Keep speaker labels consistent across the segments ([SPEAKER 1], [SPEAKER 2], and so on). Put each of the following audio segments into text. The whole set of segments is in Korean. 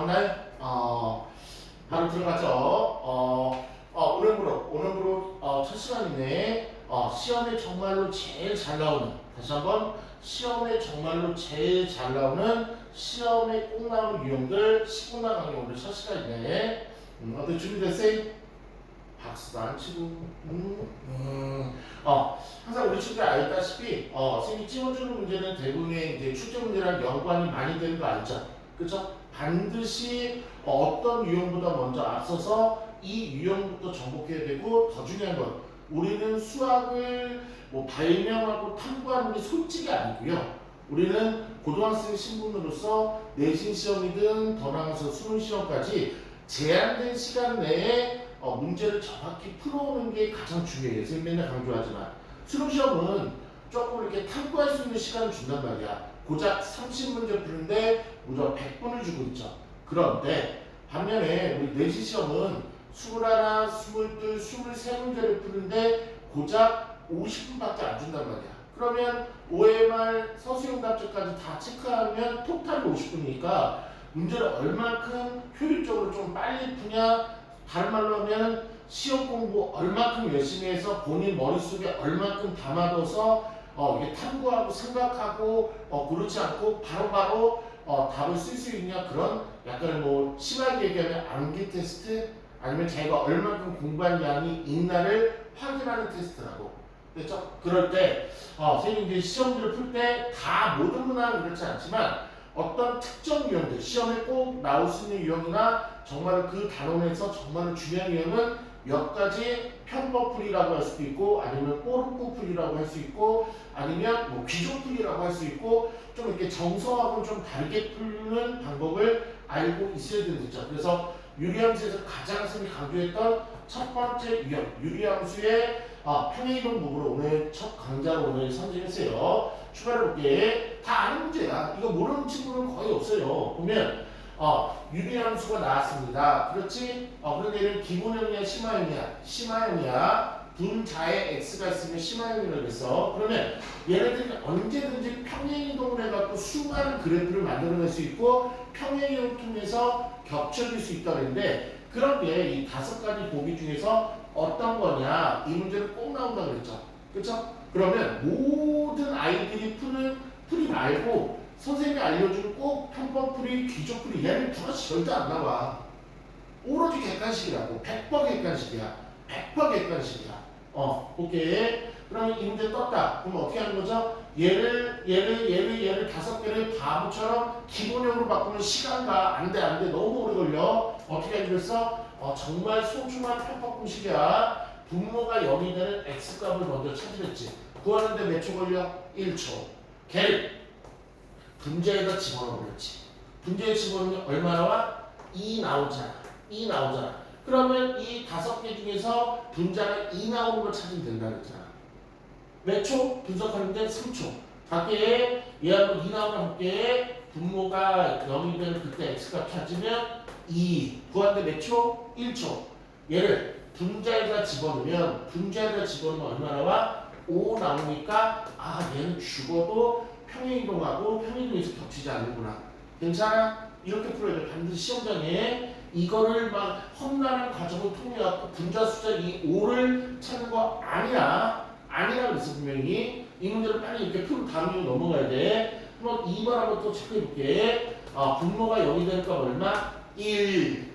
[SPEAKER 1] 나왔나요? 어, 바로 들어가죠. 어, 어, 오늘부로, 오늘부로 어, 첫 시간이네. 어, 시험에 정말로 제일 잘 나오는, 다시 한번, 시험에 정말로 제일 잘 나오는, 시험에 꼭 나오는 유형들, 10분 나가는 오늘 첫 시간이네. 음, 어때 준비됐어요? 박수도 안 치고, 음, 음. 어, 항상 우리 친구들 알다시피, 어, 선생님이 찝어주는 문제는 대부분의 이제 출제 문제랑 연관이 많이 되는 거 알죠? 그죠? 반드시 어떤 유형보다 먼저 앞서서 이 유형부터 정복해야 되고 더 중요한 건 우리는 수학을 뭐 발명하고 탐구하는 게 솔직히 아니고요. 우리는 고등학생 신분으로서 내신 시험이든 더 나아가서 수능 시험까지 제한된 시간 내에 어, 문제를 정확히 풀어오는 게 가장 중요해요. 선생님 맨날 강조하지만 수능 시험은 조금 이렇게 탐구할 수 있는 시간을 준단 말이야. 고작 30문제 푸는데 무려 100분을 주고 있죠. 그런데 반면에 우리 내신 시험은 21, 22, 23문제를 푸는데 고작 50분밖에 안 준단 말이야. 그러면 OMR 서수용 답제까지 다 체크하면 토탈이 50분이니까 문제를 얼만큼 효율적으로 좀 빨리 푸냐 다른 말로 하면 시험 공부 얼만큼 열심히 해서 본인 머릿속에 얼만큼 담아둬서 어, 이게 탐구하고 생각하고 어, 그렇지 않고 바로 바로 어, 답을 쓸 수 있냐 그런 약간 뭐 심하게 얘기하면 암기 테스트 아니면 자기가 얼만큼 공부한 양이 있나를 확인하는 테스트라고 그렇죠? 그럴 때 어, 선생님 이제 시험지를 풀때 다 모든 문항은 그렇지 않지만 어떤 특정 유형들 시험에 꼭 나올 수 있는 유형이나 정말 그 단원에서 정말 중요한 유형은 몇 가지 편법풀이라고 할 수도 있고 아니면 꼬르꼬풀이라고 할 수 있고 아니면 뭐 귀족풀이라고 할 수 있고 좀 이렇게 정서하고는 좀 다르게 푸는 방법을 알고 있어야 되는 거죠. 그래서 유리함수에서 가장 선생님이 강조했던 첫 번째 유형 유리함수의 아, 평행이동 부분을 오늘 첫 강좌로 오늘 선정했어요. 출발해 볼게. 다 아는 문제야. 이거 모르는 친구는 거의 없어요. 보면 어, 유리함수가 나왔습니다. 그렇지? 어, 그런데 얘는 기본형이야, 심화형이야? 심화형이야. 분자에 x가 있으면 심화형이라고 했어. 그러면 얘네들이 언제든지 평행이동을 해갖고 수많은 그래프를 만들어낼 수 있고 평행이동을 통해서 겹쳐질 수 있다고 했는데 그런 게이 다섯 가지 보기 중에서 어떤 거냐 이 문제는 꼭 나온다 그랬죠. 그렇죠? 그러면 모든 아이들이 푸는 풀이 말고 선생님이 알려주는 꼭 편법풀이, 귀족풀이 얘는 두 가지 절대 안 나와. 오로지 객관식이라고. 100번 객관식이야. 100번 객관식이야. 어, 오케이. 그러면 이 문제 떴다. 그럼 어떻게 하는 거죠? 얘를, 얘를, 얘를, 얘를 다섯 개를 바보처럼 기본형으로 바꾸면 시간가. 안 돼, 안 돼. 너무 오래 걸려. 어떻게 하기로 했어? 어, 정말 소중한 편법 공식이야. 분모가 0이 되는 x값을 먼저 찾으랬지. 구하는데 몇 초 걸려? 1초. 걔를 분자에다 집어넣어버렸지. 분자에 집어넣으면 얼마 나 와? 2 나오잖아. 2 나오잖아. 그러면 이 다섯 개 중에서 분자가 2 나오는 걸 찾으면 된다 그랬잖아. 몇 초? 분석하는데 3초. 밖에 얘하고 2 나오는 밖에 분모가 0이 되는 그때 x값 찾으면 2. 구하는데 몇 초? 1초. 얘를 분자에다 집어넣으면 분자에다 집어넣으면 얼마 나 와? 5 나오니까 아 얘는 죽어도 평행이동하고 평행이동에서 겹치지 않는구나. 괜찮아? 이렇게 풀어야 돼. 반드시 시험장에 이거를 막 험난한 과정을 통해갖고 분자 숫자 이 5를 찾는 거 아니야. 아니라고 했어 분명히. 이 문제를 빨리 이렇게 풀 다음으로 넘어가야 돼. 그럼 2번 한번 또 체크해볼게. 아, 분모가 0이 되니까 얼마? 1.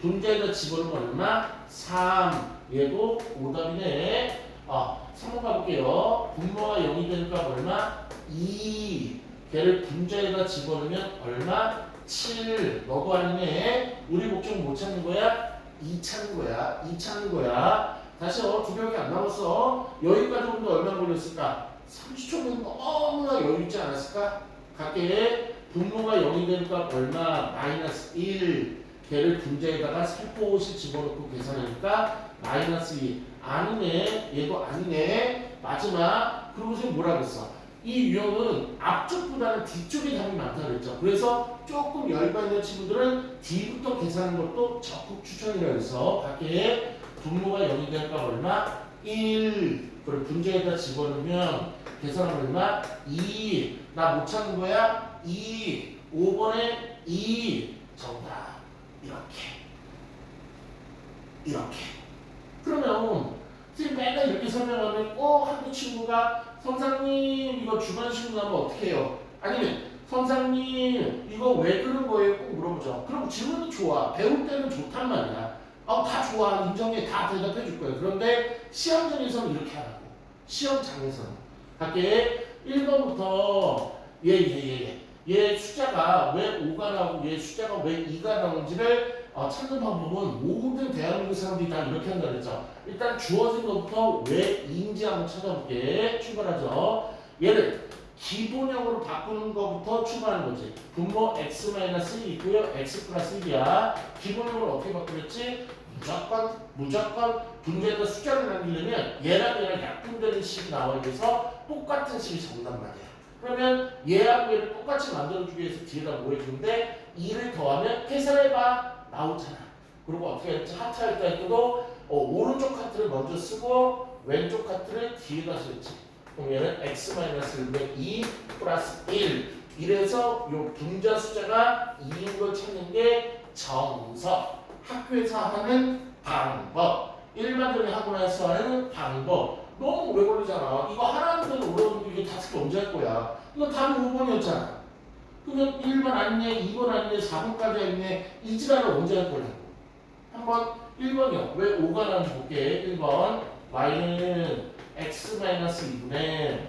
[SPEAKER 1] 분자에다 집어넣으면 얼마? 3. 얘도 오답이네. 아, 3번 가볼게요. 분모가 0이 되니까 얼마? 2. 걔를 분자에다 집어넣으면 얼마? 7. 너도 아니네. 우리 목적 못 찾는 거야? 2 찾는 거야. 2 찾는 거야. 다시 어, 두 병이 안 남았어. 여기까지 오는데 얼마 걸렸을까? 30초면 너무나 여유 있지 않았을까? 갈게. 분모가 0이 되니까 얼마? 마이너스 1. 걔를 분자에다가 살포시 집어넣고 계산하니까 마이너스 2. 아니네. 얘도 아니네. 마지막. 선생님 뭐라 그랬어? 이 유형은 앞쪽보다는 뒤쪽에 답이 많다 그랬죠. 그래서 조금 있는 친구들은 D부터 계산하는 것도 적극 추천이라고 해서 밖에 분모가 0이 되니까 얼마? 1. 그걸 분자에다 집어넣으면 계산하면 얼마? 2. 나 못 찾는 거야? 2. 5번에 2. 전부 다 이렇게 이렇게 그러면 지금 맨날 이렇게 설명하면 어 한국 친구가 선생님 이거 주관 신문 하면 어떻게 해요? 아니면 선생님 이거 왜 그런 거예요? 꼭 물어보죠. 그럼 질문이 좋아. 배울 때는 좋단 말이야. 아, 다 좋아. 인정해. 다 대답해 줄 거예요. 그런데 시험장에서는 이렇게 하라고. 시험장에서는. 갈게. 1번부터 예, 예, 예, 예. 얘 숫자가 왜 5가 나오고 얘 숫자가 왜 2가 나오는지를 어, 찾는 방법은 모든 대한민국 사람들이 다 이렇게 한다 그랬죠. 일단 주어진 것부터 왜 2인지 한번 찾아볼게. 출발하죠. 얘를 기본형으로 바꾸는 것부터 출발하는 거지. 분모 x-1 있고요. x 플러스 1이야. 기본형으로 어떻게 바꾸랬지? 무조건 무조건 분자에다 숫자를 남기려면 얘랑 얘랑 약분되는 식이 나와야 돼서 똑같은 식이 정단 말이야. 그러면 얘하고 얘를 똑같이 만들어주기 위해서 뒤에다 뭐 해주는데 2를 더하면 계산해봐 나오잖아. 그리고 어떻게? 하트할 때도 어, 오른쪽 하트를 먼저 쓰고 왼쪽 하트를 뒤에다 쓰지. 그럼 얘는 x-1분의 2 플러스 1 이래서 요 분자 숫자가 2인 걸 찾는 게 정석. 학교에서 하는 방법. 일반적인 학원에서 하는 방법. 너무 오래 걸리잖아. 이거 하나는 어려운데 이게 다섯 개 언제 할 거야? 이거 답이 5번이었잖아. 그러면 1번 아니네 2번 아니네 4번까지 아니네 이 지랄을 언제 할 거냐고. 한번 1번이요. 왜 5가 나는지 볼게 1번 y는 x-2분의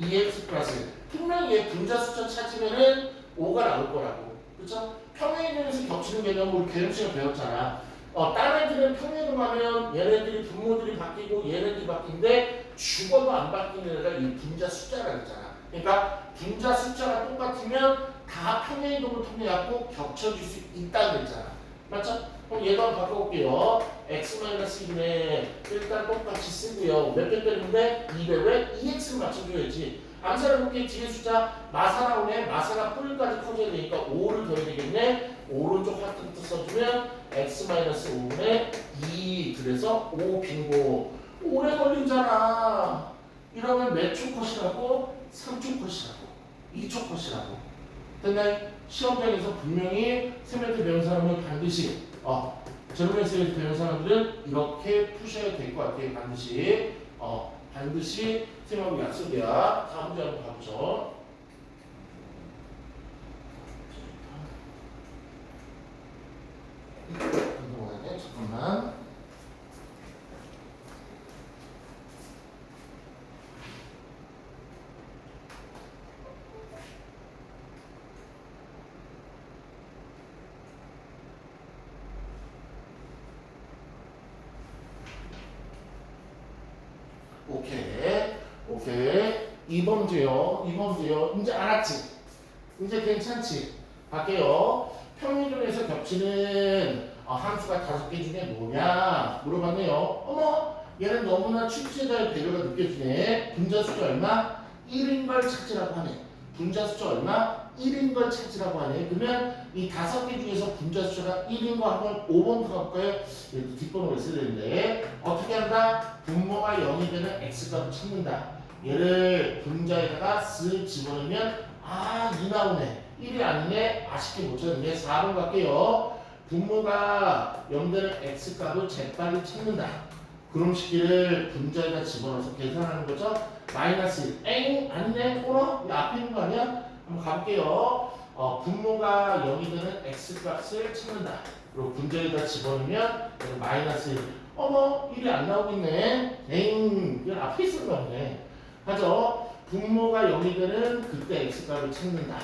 [SPEAKER 1] 2x 플러스 분명히 얘 분자 숫자 찾으면은 5가 나올 거라고. 그쵸? 평행이동에서 겹치는 개념 우리 개념 시간 배웠잖아. 어, 다른 애들은 평행이동하면 얘네들이 분모들이 바뀌고 얘네들이 바뀌는데 죽어도 안 바뀌는 애가 이 분자 숫자라 그랬잖아. 그러니까 분자 숫자가 똑같으면 다 평행이동을 통해 갖고 겹쳐질 수 있다고 그랬잖아 맞죠? 그럼 얘도 바꿔볼게요. x-2네 일단 똑같이 쓰고요. 몇개 빼는데 200에 2x를 맞춰줘야지. 암살해 볼게 뒤에 숫자 마사 나오네. 마사가 뿔까지 커져야 되니까 5를 더해야 되겠네. 오른쪽 하트부터 써주면 x-5분의 2 그래서 5 빙고 오래 걸리잖아. 이러면 몇초 컷이라고? 3초 컷이라고. 2초 컷이라고. 근데 시험장에서 분명히 세멘트 배운 사람은 반드시 어, 세멘트 배운 사람들은 이렇게 푸셔야 될 것 같아요. 반드시 어, 반드시 쌤하고 약속이야. 다음 문제 한번 가보죠. 한동안에 잠깐만. 오케이. 오케이. 2번 문제요. 2번 문제요. 이제 알았지? 이제 괜찮지? 갈게요. 평균에서 겹치는 어, 함수가 다섯 개 중에 뭐냐? 물어봤네요. 어머, 얘는 너무나 출제자의 배려가 느껴지네. 분자 숫자 얼마? 1인 걸 찾으라고 하네. 분자 숫자 얼마? 1인 걸 찾으라고 하네. 그러면 이 다섯 개 중에서 분자 숫자가 1인 거 한번 5번부터 갈까요? 뒷번호를 써야 되는데 어떻게 한다? 분모가 0이 되는 x값을 찾는다. 얘를 분자에다가 쓱 집어넣으면 아, 2 나오네. 1이 아니네. 아쉽게 못 찾는데 4번 갈게요. 분모가 0 되는 x값을 재빨리 찾는다. 그럼 식기를 분자에다 집어넣어서 계산하는 거죠. 마이너스 1. 엥? 아니네. 꼬라? 이 앞에 있는 거 아니야? 한번 가볼게요. 어, 분모가 0이 되는 x값을 찾는다. 그리고 분자에다 집어넣으면 마이너스 1. 어머, 1이 안 나오고 있네. 엥, 이건 앞에 있는 거네. 하죠. 분모가 0이 되는 그때 x값을 찾는다.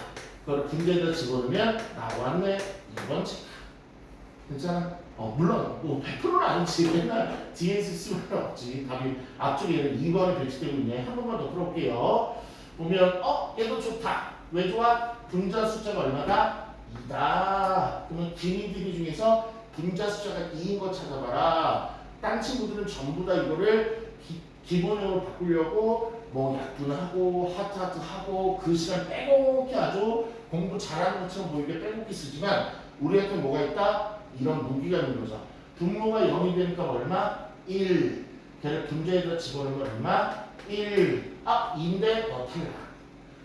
[SPEAKER 1] 그걸 분자에다 집어넣으면 나왔네. 2번 체크. 괜찮아? 어, 물론 뭐 100%는 아니지. 맨날 뒤에 있을 수는 없지. 답이 앞쪽에는 2번이 배치되고 있네. 한 번만 더 풀어볼게요. 보면 어? 얘도 좋다. 왜 좋아? 분자 숫자가 얼마다? 2다. 그러면 기니들이 중에서 분자 숫자가 2인 거 찾아봐라. 딴 친구들은 전부 다 이거를 기, 본형으로 바꾸려고 뭐 약분하고 하트 하트 하고 그 시간 빼곡히 아주 공부 잘하는 것처럼 보이게 빼곡히 쓰지만 우리한테 뭐가 있다? 이런 무기가 있는 거죠. 분모가 0이 되니까 얼마? 1. 걔를 분자에다 집어넣으면 얼마? 1. 아, 2인데 어, 탈락.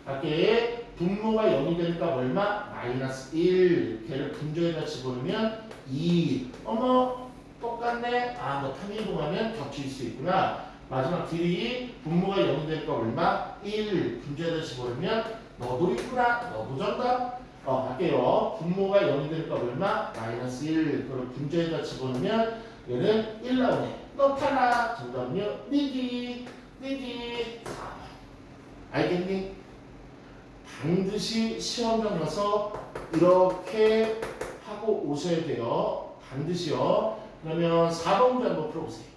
[SPEAKER 1] 갈게. 분모가 0이 되니까 얼마? 마이너스 1 걔를 분조에다 집어넣으면 2 어머 똑같네 아뭐 탐일동하면 겹칠 수 있구나 마지막 딜이 분모가 0이 되니까 얼마? 1 분조에다 집어넣으면 너도 있구나 너도 정답 어 할게요 분모가 0이 되니까 얼마? 마이너스 1 그걸 분조에다 집어넣으면 얘는 1 나오네 너 탈락 정답은요 니기 니기 4번 알겠니? 반드시 시험장 가서 이렇게 하고 오셔야 돼요. 반드시요. 그러면 4번 문제 한번 풀어보세요.